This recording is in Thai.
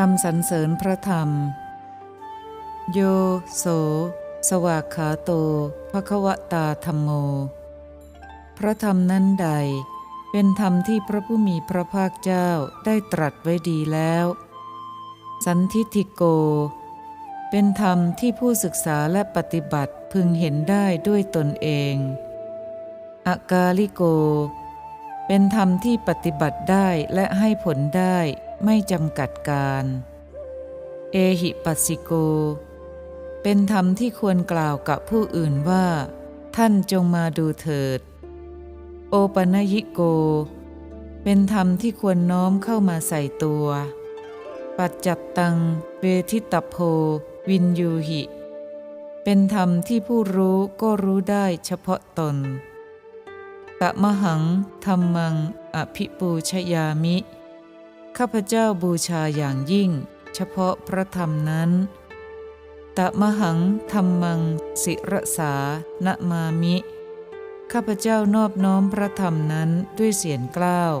คำสรรเสริญพระธรรม โยโส สวากขาโตภควตาธรรมโม พระธรรมนั้นใด เป็นธรรมที่พระผู้มีพระภาคเจ้าได้ตรัสไว้ดีแล้ว สันทิติโก เป็นธรรมที่ผู้ศึกษาและปฏิบัติพึงเห็นได้ด้วยตนเองอากาลิโก เป็นธรรมที่ปฏิบัติได้และให้ผลได้ไม่จำกัดการ เอหิปัสสิโก เป็นธรรมที่ควรกล่าวกับผู้อื่นว่า ท่านจงมาดูเถิด โอปนยิโก เป็นธรรมที่ควรน้อมเข้ามาใส่ตัว ปัจจัตตัง เวทิตโพ วินยูหิ เป็นธรรมที่ผู้รู้ก็รู้ได้เฉพาะตน กะมหังธรรมัง อภิปูชยามิ ข้าพเจ้าบูชาอย่างยิ่ง เฉพาะพระธรรมนั้น ตะมหังธรรมัง สิรสาณมามิ ข้าพเจ้านอบน้อมพระธรรมนั้นด้วยเสียงกล้าว